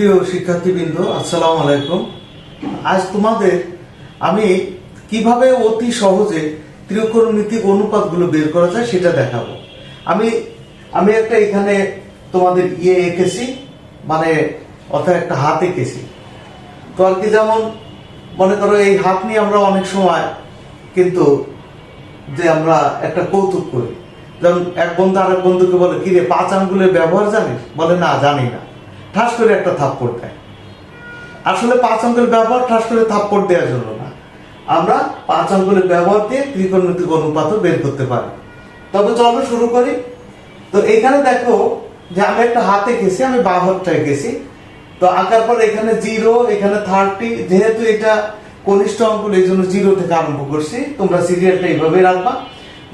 সুপ্রিয় শিক্ষার্থীবৃন্দ, আসসালামু আলাইকুম। আজ তোমাদের আমি কীভাবে অতি সহজে ত্রিকোণমিতিক অনুপাতগুলো বের করা যায় সেটা দেখাবো। আমি আমি একটা এখানে তোমাদের ইয়ে এঁকেছি মানে অর্থাৎ একটা হাত এঁকেছি। তো আর কি যেমন মনে করো এই হাত নিয়ে আমরা অনেক সময় কিন্তু যে আমরা একটা কৌতুক করি। যেমন এক বন্ধু আরেক বন্ধুকে বলে কি রে পাঁচ আঙ্গুলের ব্যবহার জানিস? বলে, না, জানি না। ঠাস করে একটা থাপ্পড় দেয় আসলে পাঁচ আঙ্গুলের ব্যবহার ঠাস করে থাপ্পড় দেওয়ার জন্য না। আমরা পাঁচ আঙ্গুলের ব্যবহার দিয়ে ত্রিকোণমিতিক অনুপাতও বের করতে পারি। তবে চলো শুরু করি। তো এখানে দেখো যে আমি একটা হাতে গেছি, আমি বাহারটায় গেছি। তো আঁকার পর এখানে জিরো, এখানে থার্টি, যেহেতু এটা কনিষ্ঠ অঙ্কুল এই জন্য জিরো থেকে আরম্ভ করছি। তোমরা সিরিয়ালটা এইভাবে রাখবা।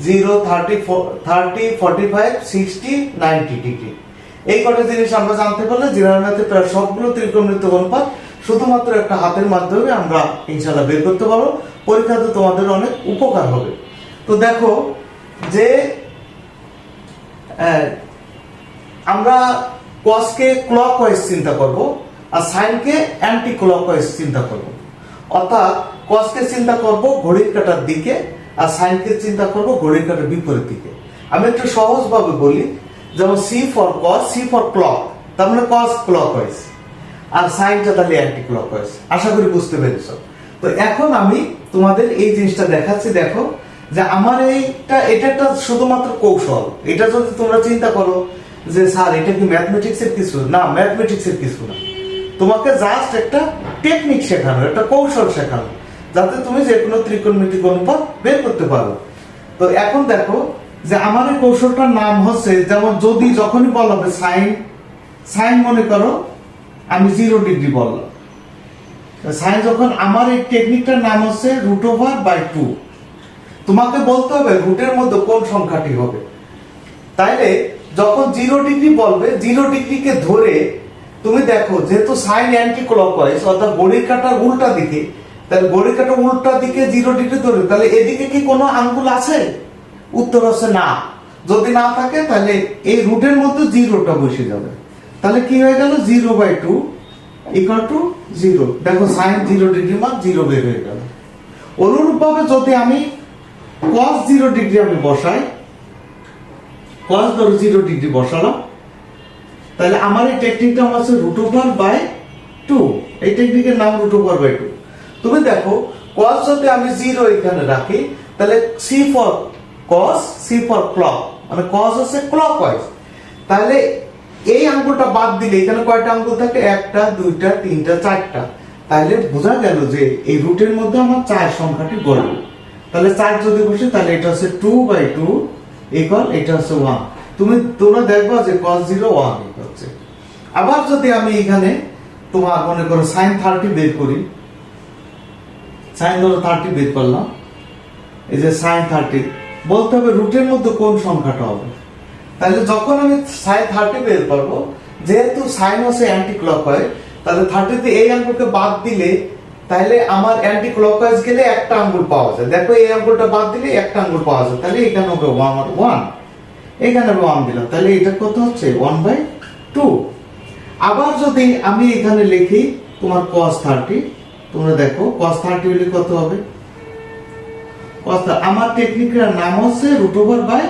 Zero, thirty four thirty, forty five, sixty, ninety degree. এই কটা জিনিস আমরা জানতে পারলে জিরানাতে প্রায় সবগুলো ত্রিকোণমিতিক অনুপাত শুধুমাত্র একটা হাতের মাধ্যমে আমরা ইনশাল্লাহ বের করতে পারব। পরীক্ষাতে তোমাদের অনেক উপকার হবে। তো দেখো যে আমরা কসকে ক্লক ওয়াইজ চিন্তা করব আর সাইনকে অ্যান্টি ক্লক ওয়াইজ চিন্তা করব। অর্থাৎ কসকে চিন্তা করব ঘড়ির কাটার দিকে আর সাইনকে চিন্তা করব ঘড়ির কাটার বিপরীত দিকে। আমি একটু সহজভাবে বলি যেমন C for cos C for clock তার মানে কস ক্লক ওয়াইজ আর সাইনটা তাহলে অ্যান্টি ক্লক ওয়াইজ আশা করি বুঝতে পেরেছ। তো এখন আমি তোমাদের এই জিনিসটা দেখাচ্ছি, দেখো, যে আমার এইটা, এটা একটা শুধুমাত্র কৌশল। এটা যদি তোমরা চিন্তা করো যে, স্যার, এটা কি ম্যাথমেটিক্স এর কিছু? না ম্যাথমেটিক্স এর কিছু না। তোমাকে জাস্ট একটা টেকনিক শেখানো, একটা কৌশল শেখানো, যাতে তুমি যে কোনো ত্রিকোণমিতিক অনুপাত বের করতে পারো। তো এখন দেখো যে আমার এই কৌশলটার নাম হচ্ছে, যেমন যদি যখনই বলা হবে সাইন সাইন মনে করো, আমি জিরো ডিগ্রি বললাম সাইন যখন আমার এই টেকনিকটার নাম হচ্ছে রুট ওভার বাই টু তোমাকে বলতে হবে রুটের মধ্যে কোন সংখ্যাটি হবে। তাইলে যখন জিরো ডিগ্রি বলবে, জিরো ডিগ্রিকে ধরে তুমি দেখো, যেহেতু সাইন অ্যান্টি ক্লকওয়াইজ অর্থাৎ ঘড়ির কাটার উল্টা দিকে, তাহলে ঘড়ির কাটার উল্টা দিকে জিরো ডিগ্রি ধরে তাহলে এদিকে কি কোনো আঙ্গুল আছে? উত্তর হচ্ছে না। যদি না থাকে, তাহলে এই রুটের মধ্যে জিরোটা বসে যাবে। তাহলে কি হয়ে গেল? Zero by two equal to zero. দেখো সাইন জিরো ডিগ্রি মান জিরো বের হয়ে গেল। অনুরূপভাবে যদি আমি cos জিরো ডিগ্রি আমি বসাই, cos ধরো জিরো ডিগ্রি বসালাম, তাহলে আমার এই টেকনিকটা আমার হচ্ছে রুট ওভার বাই টু এই টেকনিকের নাম রুট ওভার বাই টু তুমি দেখো, cos যদি আমি জিরো এখানে রাখি, তাহলে C for cos C for clock মানে cos হচ্ছে ক্লক ওয়াইজ তাহলে এই আঙ্গুলটা বাদ দিলে এখানে কয়টা আঙ্গুল থাকে? একটা, দুইটা, তিনটা, চারটা। তাহলে বোঝা গেল যে এই রুটের মধ্যে আমার চার সংখ্যাটি গড়বে। তাহলে চার যদি বসে, তাহলে এটা হচ্ছে টু বাই টু ইকুয়াল এটা হচ্ছে ওয়ান তুমি, তোমরা দেখবা যে কস জিরো ওয়ান হচ্ছে। আবার যদি আমি এখানে তোমার মনে করো সাইন থার্টি বের করি সাইন ধরো থার্টি বের করলাম। এই যে সাইন থার্টি বলতে হবে রুটের মধ্যে কোন সংখ্যাটা হবে। তাহলে যখন আমি সাইন থার্টি বের করব, যেহেতু সাইন হচ্ছে অ্যান্টি ক্লকওয়াইজ তাহলে থার্টিতে এই আঙ্গুলকে বাদ দিলে তাহলে আমার অ্যান্টি ক্লকওয়াইজ গেলে একটা আঙ্গুল পাওয়া যায়। দেখো এই আঙ্গুলটা বাদ দিলে একটা আঙ্গুল পাওয়া যায়। তাহলে এখানে হবে ওয়ান ওয়ান এখানে ওয়ান দিলাম। তাহলে এটা কত হচ্ছে? ওয়ান বাই টু আবার যদি আমি এখানে লিখি তোমার cos থার্টি তোমরা দেখো কস থার্টি হলে কত হবে? Thirty- আমার টেকনিকের নাম হচ্ছে রুট ওভার বাই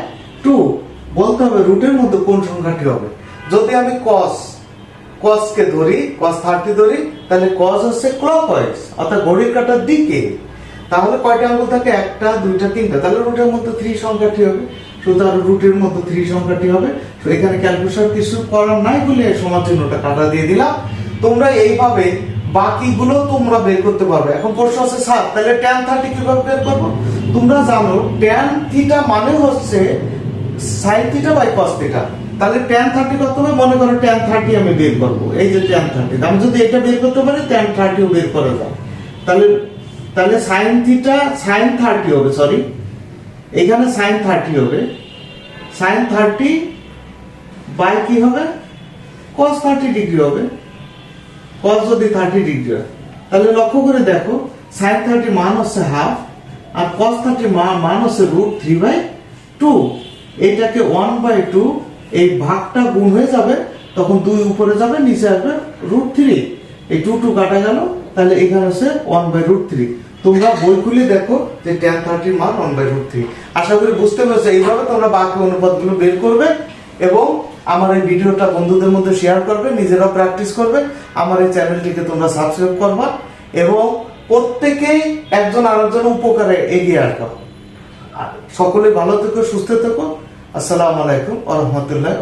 টু বলতে হবে রুটের মধ্যে কোন সংখ্যাটি হবে? যদি আমি কস cos কে ধরি, cos থার্টি ধরি, তাহলে cos হচ্ছে ক্লকওয়াইজ অর্থাৎ ঘড়ির কাটার দিকে। তাহলে কয়টা আঙ্গুল থাকে? একটা, দুইটা, তিনটা। তাহলে রুটের মধ্যে থ্রি সংখ্যাটি হবে। সুতরাং রুটের মধ্যে থ্রি সংখ্যাটি হবে। তো এখানে ক্যালকুলেশন কিছু করার নাই বলে সমান চিহ্নটা কাটা দিয়ে দিলাম। তোমরা এইভাবে বাকিগুলো তোমরা বের করতে পারবে। এখন প্রশ্ন আছে, স্যার, তাহলে টেন থার্টি কীভাবে বের করব? তোমরা জানো ট্যান থিটা মানে হচ্ছে sine theta by cos theta তাহলে ট্যান থার্টি কত হবে, মনে করো ট্যান থার্টি আমি বের করব। এই যে ট্যান থার্টি আমি যদি এটা বের করতে পারি ট্যান থার্টিও বের করা যায় তাহলে তাহলে সাইন থিটা সাইন থার্টি হবে সরি এখানে সাইন থার্টি হবে। সাইন থার্টি বাই কি হবে? কস থার্টি ডিগ্রি হবে। কস যদি থার্টি ডিগ্রি হয়, তাহলে লক্ষ্য করে দেখো সাইন থার্টি মান হচ্ছে হাফ আর কস থার্টি মান হচ্ছে রুট থ্রি বাই টু এটাকে ওয়ান বাই টু এই ভাগটা গুণ হয়ে যাবে, তখন দুই উপরে যাবে, নিচে আসবে রুট থ্রি এই টু টু কাটা গেল, তাহলে এখানে হচ্ছে ওয়ান বাই রুট থ্রি তোমরা বই খুলে দেখো যে টেন থার্টির মান ওয়ান বাই রুট থ্রি আশা করি বুঝতে পেরেছ, এইভাবে তোমরা বাকি অনুপাতগুলো বের করবে এবং আমার এই ভিডিওটা বন্ধুদের মধ্যে শেয়ার করবে, নিজেরাও প্র্যাকটিস করবে। আমার এই চ্যানেলটিকে তোমরা সাবস্ক্রাইব করবা এবং প্রত্যেকেই একজন আরেকজন উপকারে এগিয়ে আসবে। সকলে ভালো থেকো, সুস্থ থেকো। আসসালামু আলাইকুম আ রহমতুল্লাহ